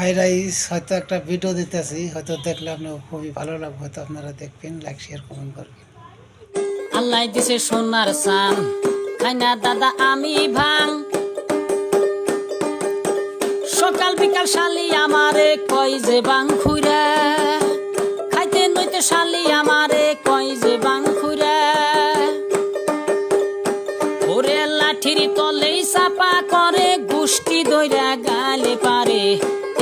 High rice হয়তো একটা video দিতেছি, হয়তো দেখলে আপনার খুবই ভালো লাগবে, হয়তো আপনারা দেখবেন লাইক শেয়ার কমেন্ট করবেন। আল্লাহ দিছে সোনার সান খাইনা দাদা আমি ভাং সকাল বিকাল শালি আমারে কই যে বাং খুইরা। খাইতে নইতে শালি আমারে কই যে বাং খুইরা। ওরে লাঠির তলেই চাপা করে গুষ্টি দইরা গালে পারে।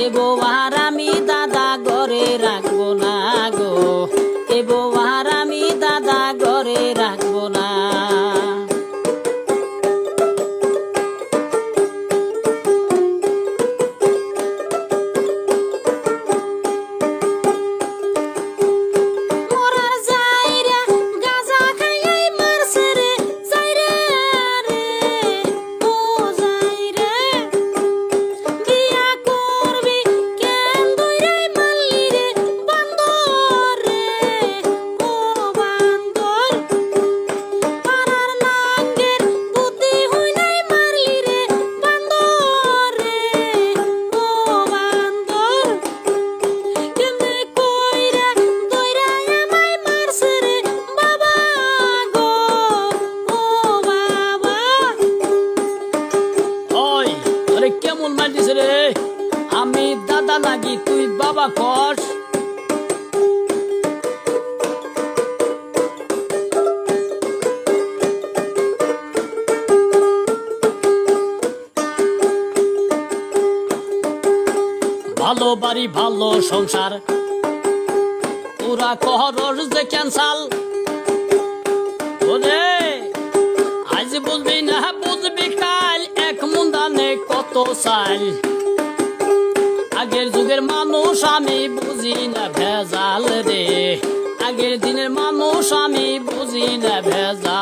এ আর আমি দাদা ঘরে রাখব না গো। এ কেমন মারছিস রে। আমি দাদা লাগি, তুই বাবা কস। ভালো বাড়ি, ভালো সংসার। তোরা কহরস যে ক্যান্সাল। কত চাল আগের যুগের মানুষ আমি বুঝি না ভেজাল রে। আগের দিনের মানুষ আমি বুঝি না ভেজাল